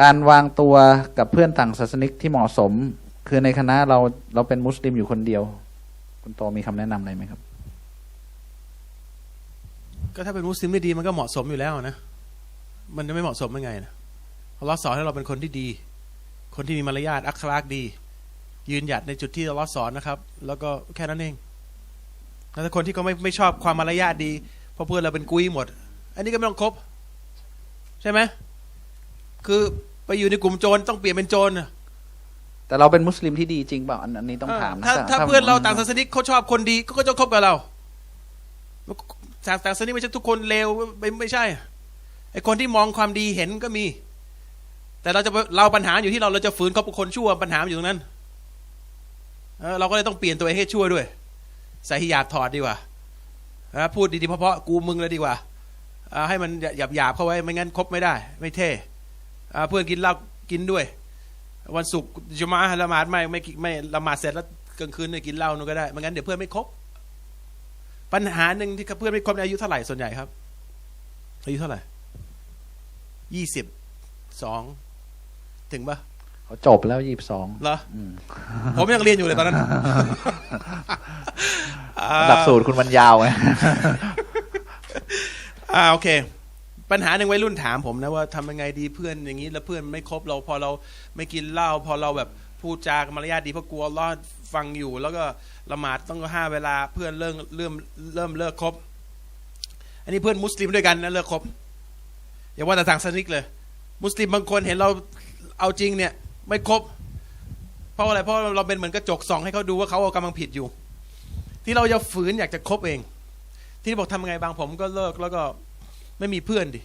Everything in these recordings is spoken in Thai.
การวางตัวกับเพื่อนต่างศาสนิกที่เหมาะสม คือในคณะเราเราเป็นมุสลิมอยู่คนเดียว คุณโตมีคำแนะนำอะไรไหมครับ ก็ถ้าเป็นมุสลิมที่ดีมันก็เหมาะสมอยู่แล้วนะ มันจะไม่เหมาะสมยังไงนะอัลลอฮ์สอนให้เราเป็นคนที่ดี คนที่มีมารยาทอัคลากดี ยืนหยัดในจุดที่อัลลอฮ์สอนนะครับ แล้วก็แค่นั้นเองแล้วถ้าคนที่เขาไม่ไม่ชอบความมารยาทดีเพราะเพื่อนเราเป็นกุ้ยหมด อันนี้ก็ไม่ต้องคบ ใช่ไหม คือไปอยู่ในกลุ่มโจรต้องเปลี่ยนเป็นโจรน่ะแต่เราเป็นมุสลิมที่ดีจริงเปล่าอันอันนี้ต้องถามนะถ้าถ้าเพื่อนเราต่างศาสนิกเขาชอบคนดีก็ก็จะคบกับเราต่างต่างศาสนิกไม่ใช่ทุกคนเลวไม่ไม่ใช่ไอคนที่มองความดีเห็นก็มี แต่เราจะเราปัญหาอยู่ที่เราเราจะฝืนคบกับคนชั่วปัญหาอยู่ตรงนั้นเออเราก็เลยต้องเปลี่ยนตัวเองให้ชั่วด้วยใส่ฮิญาบถอดดีกว่านะพูดดีๆเพราะๆกูมึงเลยดีกว่าอ่าให้มันหยาบหยาบๆเข้าไว้ไม่งั้นคบไม่ได้ ไม่เท่อ่า เพื่อนกินเหล้ากินด้วย วันศุกร์จุมาละหมาดไม่ไม่กิไม่ละหมาดเสร็จแล้วกลางคืนเนี่ยกินเหล้านู่นก็ได้ไม่งั้นเดี๋ยวเพื่อนไม่ครบปัญหาหนึ่งที่เพื่อนไม่ครบในอายุเท่าไหร่ส่วนใหญ่ครับอายุเท่าไหร่ยี่สิบสองถึงปะเขาจบแล้วยี่สิบสองเหรอผมยังเรียนอยู่เลยตอนนั้นอ่าหลักสูตรคุณมันยาวไงอ่าโอเค ปัญหาหนึ่งวัยรุ่นถามผมนะว่าทำยังไงดีเพื่อนอย่างนี้ แล้วเพื่อนไม่ครบเราพอเราไม่กินเหล้าพอเราแบบพูดจามารยาทดีเพราะกลัวรอดฟังอยู่ แล้วก็ละหมาดต้องห้าเวลาเพื่อนเริ่มเริ่มเริ่มเลิกคบ อันนี้เพื่อนมุสลิมด้วยกันนะเลิกคบอย่าว่าแต่ทางสนิกเลย มุสลิมบางคนเห็นเราเอาจริงเนี่ย ไม่ครบเพราะอะไรเพราะเราเป็นเหมือนกระจกส่องให้เขาดูว่าเขากำลังผิดอยู่ ที่เราจะฝืนอยากจะคบเอง ที่บอกทำยังไงบางผมก็เลิกแล้วก็ ไม่มีเพื่อนดิ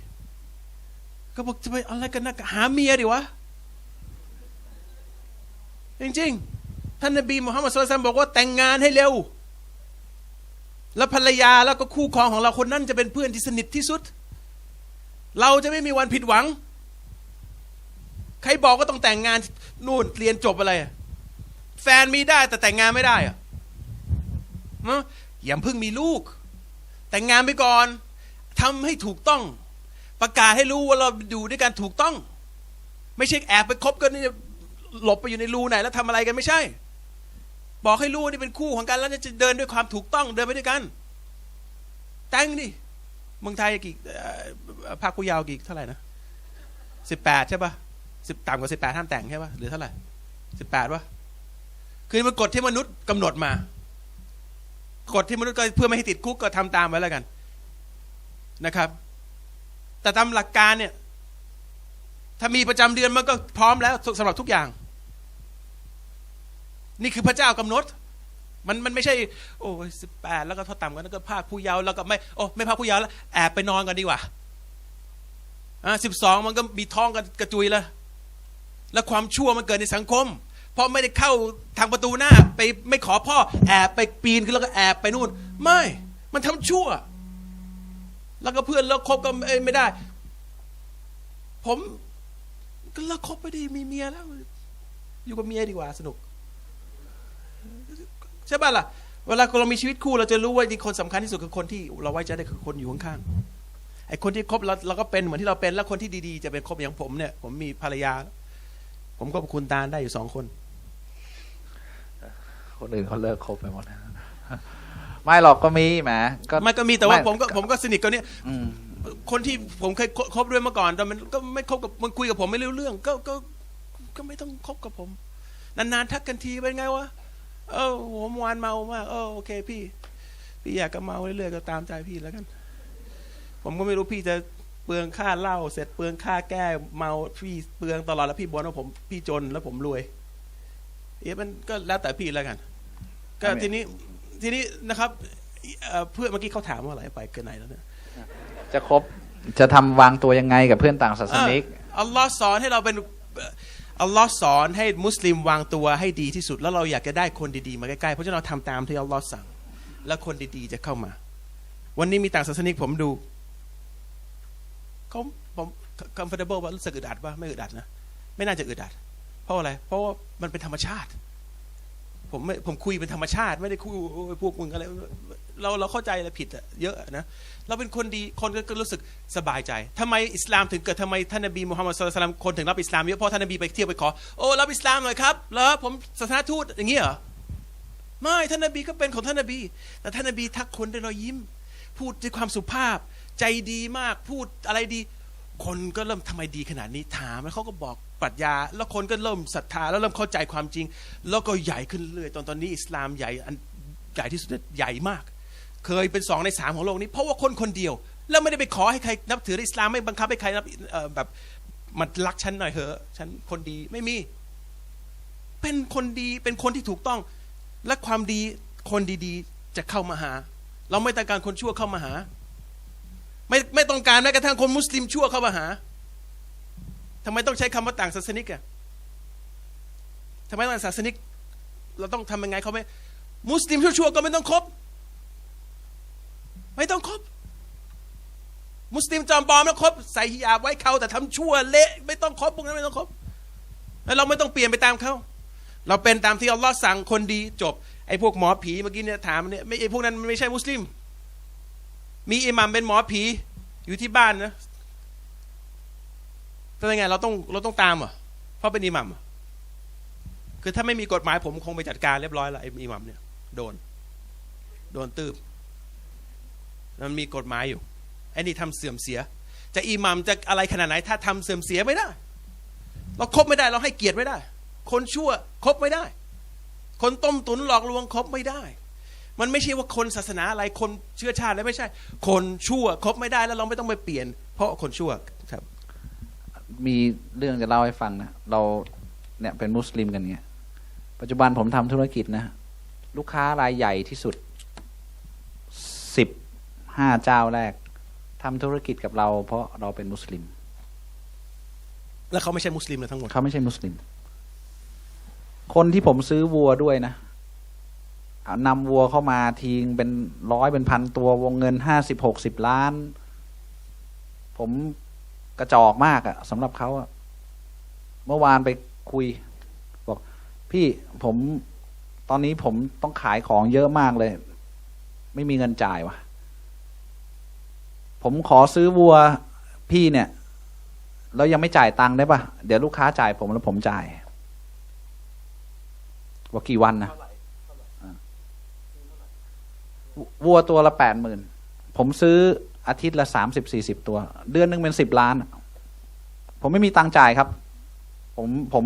ก็บอกจะไปอะไรกันนะหาเมียดิวะ จริงๆ ท่านนบีมุฮัมมัดสุลตัมบอกว่าแต่งงานให้เร็ว แล้วภรรยาแล้วก็คู่ครองของเราคนนั้นจะเป็นเพื่อนที่สนิทที่สุด เราจะไม่มีวันผิดหวัง ใครบอกว่าต้องแต่งงานนู่นเรียนจบอะไร แฟนมีได้แต่แต่งงานไม่ได้อะเนอะอย่าเพิ่งมีลูก แต่งงานไปก่อน ทำให้ถูกต้อง ประกาศให้รู้ว่าเราอยู่ด้วยกันถูกต้อง ไม่ใช่แอบไปคบกันนี่หลบไปอยู่ในรูไหนแล้วทำอะไรกันไม่ใช่ บอกให้รู้ว่านี่เป็นคู่ของกันแล้วจะเดินด้วยความถูกต้องเดินไปด้วยกัน แต่งดิเมืองไทยกี่ภาคผู้ยาวกี่เท่าไหร่นะสิบแปดใช่ปะสิบต่ำกว่าสิบแปดห้ามแต่งใช่ปะหรือเท่าไหร่สิบแปดปะคือมันกฎที่มนุษย์กำหนดมา กฎที่มนุษย์ก็เพื่อไม่ให้ติดคุกก็ทำตามไว้แล้วกัน นะครับ แต่ตามหลักการเนี่ย ถ้ามีประจำเดือนมันก็พร้อมแล้วสำหรับทุกอย่าง นี่คือพระเจ้ากำหนด มันมันไม่ใช่ โอ้สิบแปดแล้วก็เท่าต่ำกันแล้วก็ภาคผู้เยาว์แล้วก็ไม่โอ้ไม่ภาคผู้เยาว์แล้วแอบไปนอนกันดีกว่าอ่าสิบสองมันก็มีท้องกันกระจุยแล้วแล้วความชั่วมันเกิดในสังคม เพราะไม่ได้เข้าทางประตูหน้า ไปไม่ขอพ่อ แอบไปปีนขึ้นแล้วก็แอบไปนู่น ไม่ มันทำชั่ว แล้วก็เพื่อนเลิกคบก็ไม่ได้ ผมก็เลิกคบไปดีมีเมียแล้ว อยู่กับเมียดีกว่าสนุก ใช่ป่ะล่ะ เวลาเรามีชีวิตคู่เราจะรู้ว่าจริงคนสำคัญที่สุดคือคนที่เราไว้ใจได้คือคนอยู่ข้างๆไอ้คนที่คบเราเราก็เป็นเหมือนที่เราเป็นแล้วคนที่ดีๆ จะเป็นคบอย่างผมเนี่ย ผมมีภรรยา ผมก็คุณตาได้อยู่สองคน คนอื่นเขาเลิกคบไปหมดแล้ว ไม่หรอกก็มีแหมก็ มันก็มีแต่ว่าไม่ ผมก็ผมก็สนิทกับเนี่ยอืม คนที่ผมเคยคคบด้วยเมื่อก่อนแต่มันก็ไม่คบกับมันคุยกับผมไม่รู้เรื่อง ก็ก็ก็ไม่ต้องคบกับผม นานๆทักกันทีเป็นไงวะเออผมวานเมามากเออโอเคพี่ พี่อยากก็เมาเรื่อยๆก็ตามใจพี่แล้วกัน ผมก็ไม่รู้พี่จะเปลืองค่าเหล้าเสร็จเปลืองค่าแก้เมาพี่เปลืองตลอดแล้วพี่บอกว่าผมพี่จนแล้วผมรวยเอ๊ะมันก็แล้วแต่พี่แล้วกัน ก็ครับทีนี้ ทีนี้นะครับเอ่อเพื่อนเมื่อกี้เขาถามว่าอะไรไปเกินไหนแล้วเนี่ยจะคบจะทำวางตัวยังไงกับเพื่อนต่างศาสนิก อัลลอฮ์สอนให้เราเป็นอัลลอฮ์สอนให้มุสลิมวางตัวให้ดีที่สุด แล้วเราอยากจะได้คนดีๆมาใกล้ๆเพราะฉะนั้นเราทำตามที่อัลลอฮ์สั่ง แล้วคนดีๆจะเข้ามา วันนี้มีต่างศาสนิกผมดูเขาผม comfortable ว่ารู้สึกอึดอัดว่าไม่อึดอัดนะ ไม่น่าจะอึดอัด เพราะอะไร เพราะว่ามันเป็นธรรมชาติ ผมไม่ผมคุยเป็นธรรมชาติ ไม่ได้คุยพวกมึงอะไรเราเราเข้าใจอะไรผิดอะเยอะนะเราเป็นคนดีคนก็รู้สึกสบายใจทำไมอิสลามถึงเกิดทำไมท่านนบีมุฮัมมัดสุลตัลลัมคนถึงรับอิสลามเยอะเพราะท่านนบีไปเที่ยวไปขอโอ้รับอิสลามหน่อยครับแล้วผมศาสนาทูตอย่างนี้เหรอไม่ท่านนบีก็เป็นของท่านนบี แต่ท่านนบีทักคนด้วยรอยยิ้ม พูดด้วยความสุภาพ ใจดีมากพูดอะไรดี คนก็เริ่มทำไมดีขนาดนี้ถามแล้วเขาก็บอก ปรัชญา แล้วคนก็เริ่มศรัทธาแล้วเริ่มเข้าใจความจริง แล้วก็ใหญ่ขึ้นเรื่อยตอนตอนนี้อิสลามใหญ่อันใหญ่ที่สุดใหญ่มาก เคยเป็นสองในสามของโลกนี้ เพราะว่าคนคนเดียว แล้วไม่ได้ไปขอให้ใครนับถืออิสลามไม่บังคับให้ใครนับแบบมันรักฉันหน่อยเถอะฉันคนดีไม่มี เป็นคนดีเป็นคนที่ถูกต้อง และความดีคนดีๆจะเข้ามาหา เราไม่ต้องการคนชั่วเข้ามาหา ไม่ไม่ต้องการแม้กระทั่งคนมุสลิมชั่วเข้ามาหา ทำไมต้องใช้คำว่าต่างศาสนิกอะทำไมต่างศาสนิก เราต้องทำยังไงเขาไม่ มุสลิมชั่วๆก็ไม่ต้องคบ ไม่ต้องคบ มุสลิมจอมปลอมแล้วคบใส่ฮิญาบไว้เขาแต่ทำชั่วเละไม่ต้องคบพวกนั้นไม่ต้องคบ แล้วเราไม่ต้องเปลี่ยนไปตามเขาเราเป็นตามที่อัลลอฮ์สั่งคนดีจบไอ้พวกหมอผีเมื่อกี้เนี่ยถามเนี่ยไม่ไอ้พวกนั้นมันไม่ใช่มุสลิม มีอิหมัมเป็นหมอผีอยู่ที่บ้านนะ เป็นยังไงเราต้องเราต้องตามเหรอเพราะเป็นอิหมัมคือถ้าไม่มีกฎหมายผมคงไปจัดการเรียบร้อยล้วไอ้อิหมัมเนี่ยโดน โดนตืบมันมีกฎหมายอยู่ไอ้นี่ทำเสื่อมเสีย จะอิหมัมจะอะไรขนาดไหน ถ้าทำเสื่อมเสียไม่ได้ เราครบไม่ได้ เราให้เกียรติไม่ได้ คนชั่วคบไม่ได้ คนต้มตุนหลอกลวงคบไม่ได้ มันไม่ใช่ว่าคนศาสนาอะไรคนเชื้อชาติอะไรไม่ใช่ คนชั่วคบไม่ได้แล้วเราไม่ต้องไปเปลี่ยน เพราะคนชั่วครับ มีเรื่องจะเล่าให้ฟังนะเราเนี่ยเป็นมุสลิมกันเนี่ยปัจจุบันผมทำธุรกิจนะ ลูกค้ารายใหญ่ที่สุดสิบห้าเจ้าแรกทำธุรกิจกับเรา เพราะเราเป็นมุสลิม แล้วเขาไม่ใช่มุสลิมเลยทั้งหมดเขาไม่ใช่มุสลิม คนที่ผมซื้อวัวด้วยนะเอานำวัวเข้ามาทีงเป็นร้อยเป็นพันตัววงเงินห้าสิบหกสิบล้าน ผม กระจอกมากอะสำหรับเขาอะเมื่อวานไปคุย บอก พี่ผมตอนนี้ผมต้องขายของเยอะมากเลย ไม่มีเงินจ่ายวะผมขอซื้อวัวพี่เนี่ย แล้วยังไม่จ่ายตังค์ได้ปะเดี๋ยวลูกค้าจ่ายผมแล้วผมจ่ายว่ากี่วันนะอ่าวัวตัวละแปดหมื่นผมซื้อ อาทิตย์ละสามสิบสี่สิบตัว เดือนหนึ่งเป็นสิบล้าน ผมไม่มีตังค์จ่ายครับ ผมผม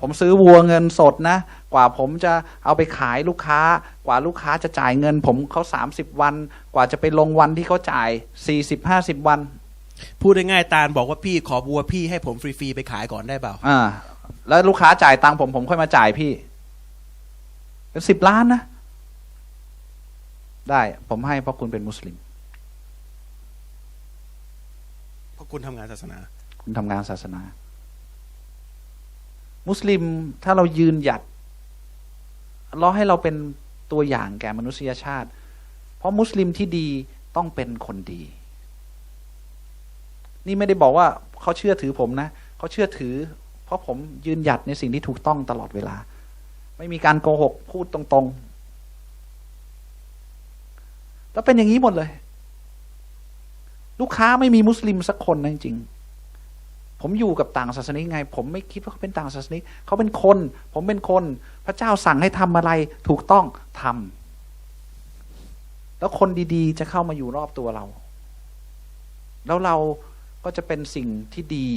ผมซื้อวัวเงินสดนะ กว่าผมจะเอาไปขายลูกค้า กว่าลูกค้าจะจ่ายเงิน ผมเขาสามสิบวัน กว่าจะไปลงวันที่เขาจ่ายสี่สิบห้าสิบวัน พูดง่ายๆตาลบอกว่าพี่ขอบัวพี่ให้ผมฟรีๆไปขายก่อนได้เปล่าอ่า แล้วลูกค้าจ่ายตังค์ผมผมค่อยมาจ่ายพี่ เป็นสิบล้านนะ ได้ผมให้เพราะคุณเป็นมุสลิม เพราะ คุณทำงานศาสนา คุณทำงานศาสนา มุสลิมถ้าเรายืนหยัดเราให้เราเป็นตัวอย่างแก่มนุษยชาติ เพราะมุสลิมที่ดีต้องเป็นคนดี นี่ไม่ได้บอกว่าเขาเชื่อถือผมนะเขาเชื่อถือ เพราะผมยืนหยัดในสิ่งที่ถูกต้องตลอดเวลา ไม่มีการโกหกพูดตรงๆ แล้วเป็นอย่างนี้หมดเลย ลูกค้าไม่มีมุสลิมสักคนนะจริงๆผมอยู่กับต่างศาสนาไง ผมไม่คิดว่าเขาเป็นต่างศาสนาเขาเป็นคน ผมเป็นคน พระเจ้าสั่งให้ทำอะไรถูกต้องทำแล้วคนดีๆ จะเข้ามาอยู่รอบตัวเรา แล้วเราก็จะเป็นสิ่งที่ดี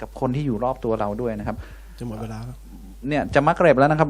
กับคนที่อยู่รอบตัวเราด้วยนะครับ จะหมดเวลาแล้วเนี่ยจะมักเร็บแล้วนะครับ